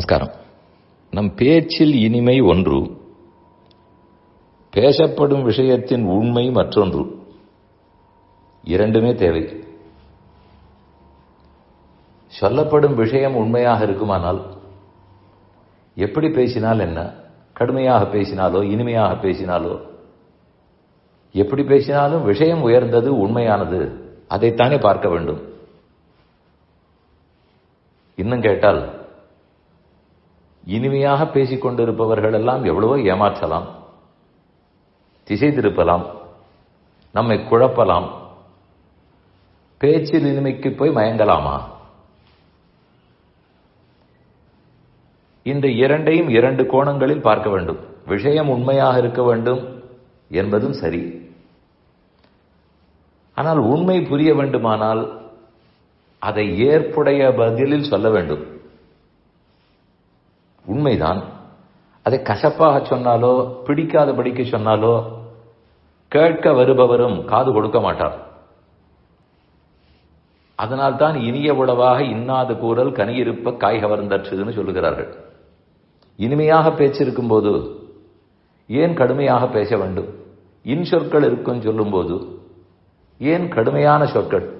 நமஸ்காரம். நம் பேச்சில் இனிமை ஒன்று பேசப்படும் விஷயத்தின் உண்மை மற்றொன்று. இரண்டுமே தேவை. சொல்லப்படும் விஷயம் உண்மையாக இருக்குமானால் எப்படி பேசினால் என்ன? கடுமையாக பேசினாலோ இனிமையாக பேசினாலோ? எப்படி பேசினாலும் விஷயம் உயர்ந்தது உண்மையானது அதைத்தானே பார்க்க வேண்டும். இன்னும் கேட்டால் இனிமையாக பேசிக் கொண்டிருப்பவர்கள் எல்லாம் எவ்வளவோ ஏமாற்றலாம் திசை திருப்பலாம் நம்மை குழப்பலாம். பேச்சில் இனிமைக்கு போய் மயங்கலாமா? இந்த இரண்டையும் இரண்டு கோணங்களில் பார்க்க வேண்டும். விஷயம் உண்மையாக இருக்க வேண்டும் என்பதும் சரி. ஆனால் உண்மை புரிய வேண்டுமானால் அதை ஏற்புடைய பதிலில் சொல்ல வேண்டும். உண்மைதான். அதை கசப்பாக சொன்னாலோ பிடிக்காத படிக்க சொன்னாலோ கேட்க வருபவரும் காது கொடுக்க மாட்டார். அதனால் தான் இனிய உளவாக இன்னாத கூறல் கனியிருப்ப காய் கவர்ந்தற்றுதுன்னு சொல்லுகிறார்கள். இனிமையாக பேச்சிருக்கும் போது ஏன் கடுமையாக பேச வேண்டும்? இன் சொற்கள் இருக்கும் சொல்லும்போது ஏன் கடுமையான சொற்கள்?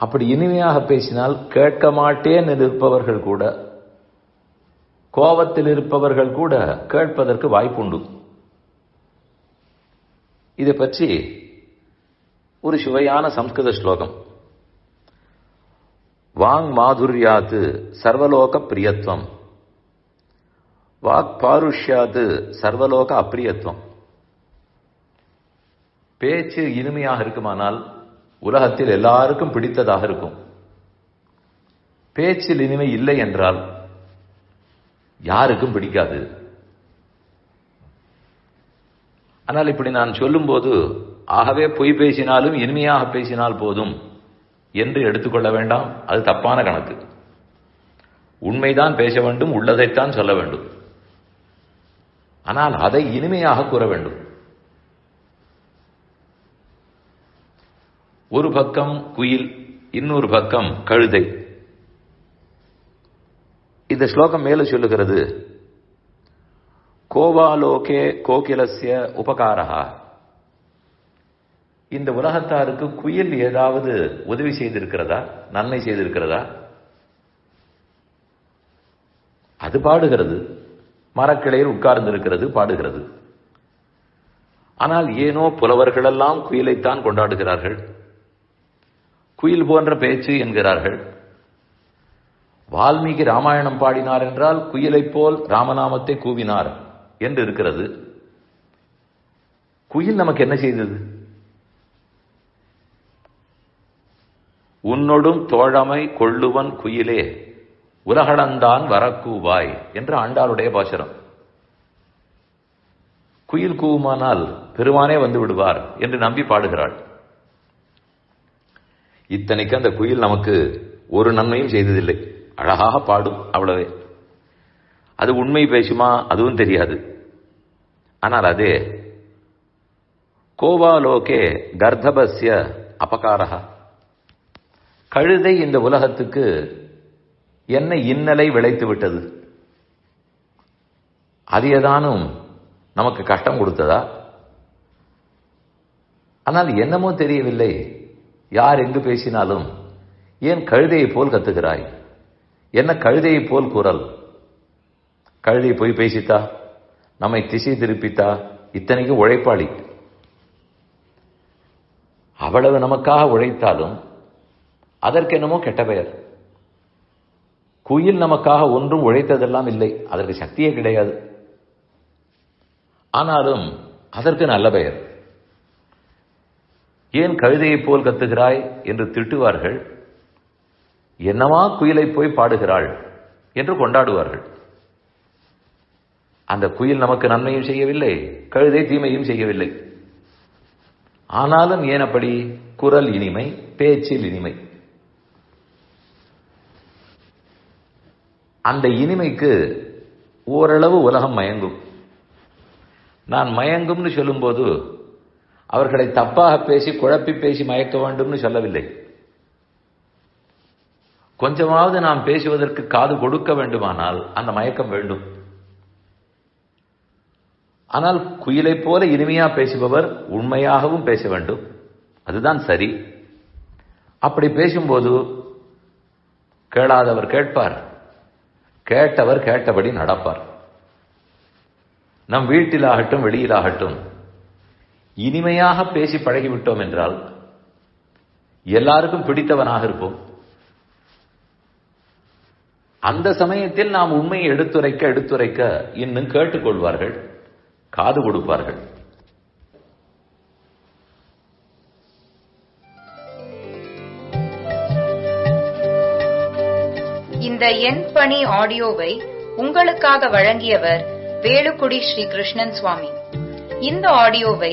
அப்படி இனிமையாக பேசினால் கேட்க மாட்டேன் இருப்பவர்கள் கூட கோபத்தில் இருப்பவர்கள் கூட கேட்பதற்கு வாய்ப்புண்டு. இதை பற்றி ஒரு சுவையான சம்ஸ்கிருத ஸ்லோகம். வாங் மாதுர்யாத்து சர்வலோக பிரியத்துவம் வாக் பாருஷ்யாது சர்வலோக அப்பிரியத்துவம் பேச்சு இனிமையாக இருக்குமானால் உலகத்தில் எல்லாருக்கும் பிடித்ததாக இருக்கும். பேச்சில் இனிமை இல்லை என்றால் யாருக்கும் பிடிக்காது. ஆனால் இப்படி நான் சொல்லும்போது ஆகவே பொய் பேசினாலும் இனிமையாக பேசினால் போதும் என்று எடுத்துக்கொள்ள வேண்டாம். அது தப்பான கணக்கு. உண்மைதான் பேச வேண்டும் உள்ளதைத்தான் சொல்ல வேண்டும். ஆனால் அதை இனிமையாக கூற வேண்டும். ஒரு பக்கம் குயில் இன்னொரு பக்கம் கழுதை. இந்த ஸ்லோகம் மேல சொல்லுகிறது கோவாலோகே கோகிலசிய உபகாரகா இந்த உலகத்தாருக்கு குயில் ஏதாவது உதவி செய்திருக்கிறதா? நன்மை செய்திருக்கிறதா? அது பாடுகிறது. மரக்கிளையில் உட்கார்ந்திருக்கிறது பாடுகிறது. ஆனால் ஏனோ புலவர்களெல்லாம் குயிலைத்தான் கொண்டாடுகிறார்கள். குயில் போன்ற பேச்சு என்கிறார்கள். வால்மீகி ராமாயணம் பாடினார் என்றால் குயிலைப் போல் ராமநாமத்தை கூவினார் என்று இருக்கிறது. குயில் நமக்கு என்ன செய்தது? உன்னொடும் தோழமை கொள்ளுவன் குயிலே உலகளந்தான் வரக்கூவாய் என்று ஆண்டாளுடைய பாசரம். குயில் கூவுமானால் பெருமானே வந்து விடுவார் என்று நம்பி பாடுகிறாள். இத்தனைக்கு அந்த குயில் நமக்கு ஒரு நன்மையும் செய்ததில்லை. அழகாக பாடும் அவ்வளவே. அது உண்மை பேசுமா? அதுவும் தெரியாது. ஆனால் அதே. கோவாலோகே கர்தபஸ்ய அபகாரா கழுதை இந்த உலகத்துக்கு என்ன இன்னலை விளைத்து விட்டது. அது ஏதானும் நமக்கு கஷ்டம் கொடுத்ததா? ஆனால் என்னமோ தெரியவில்லை. யார் எங்கு பேசினாலும் ஏன் கழுதையை போல் கத்துகிறாய்? என்ன கழுதையை போல் குரல்? கழுதை போய் பேசித்தா? நம்மை திசை திருப்பித்தா? இத்தனைக்கும் உழைப்பாளி. அவ்வளவு நமக்காக உழைத்தாலும் அதற்கென்னமோ கெட்ட பெயர். குயில் நமக்காக ஒன்றும் உழைத்ததெல்லாம் இல்லை. அதற்கு சக்தியே கிடையாது. ஆனாலும் அதற்கு நல்ல பெயர். ஏன் கழுதையை போல் கத்துகிறாய் என்று திட்டுவார்கள்? என்னவா குயிலை போய் பாடுகிறாள் என்று கொண்டாடுவார்கள். அந்த குயில் நமக்கு நன்மையும் செய்யவில்லை கழுதை தீமையும் செய்யவில்லை. ஆனாலும் ஏன் அப்படி? குரல் இனிமை பேச்சில் இனிமை. அந்த இனிமைக்கு ஓரளவு உலகம் மயங்கும். நான் மயங்கும்னு சொல்லும்போது அவர்களை தப்பாக பேசி குழப்பி பேசி மயக்க வேண்டும்னு சொல்லவில்லை. கொஞ்சமாவது நாம் பேசுவதற்கு காது கொடுக்க வேண்டுமானால் அந்த மயக்கம் வேண்டும். ஆனால் குயிலை போல இனிமையா பேசுபவர் உண்மையாகவும் பேச வேண்டும். அதுதான் சரி. அப்படி பேசும்போது கேளாதவர் கேட்பார். கேட்டவர் கேட்டபடி நடப்பார். நம் வீட்டிலாகட்டும் வெளியிலாகட்டும் இனிமையாக பேசி பழகிவிட்டோம் என்றால் எல்லாருக்கும் பிடித்தவனாக இருப்போம். அந்த சமயத்தில் நாம் உண்மையை எடுத்துரைக்க எடுத்துரைக்க இன்னும் கேட்டுக்கொள்வார்கள் காது கொடுப்பார்கள். இந்த எண் பணி ஆடியோவை உங்களுக்காக வழங்கியவர் வேலுக்குடி ஸ்ரீ கிருஷ்ணன் சுவாமி. இந்த ஆடியோவை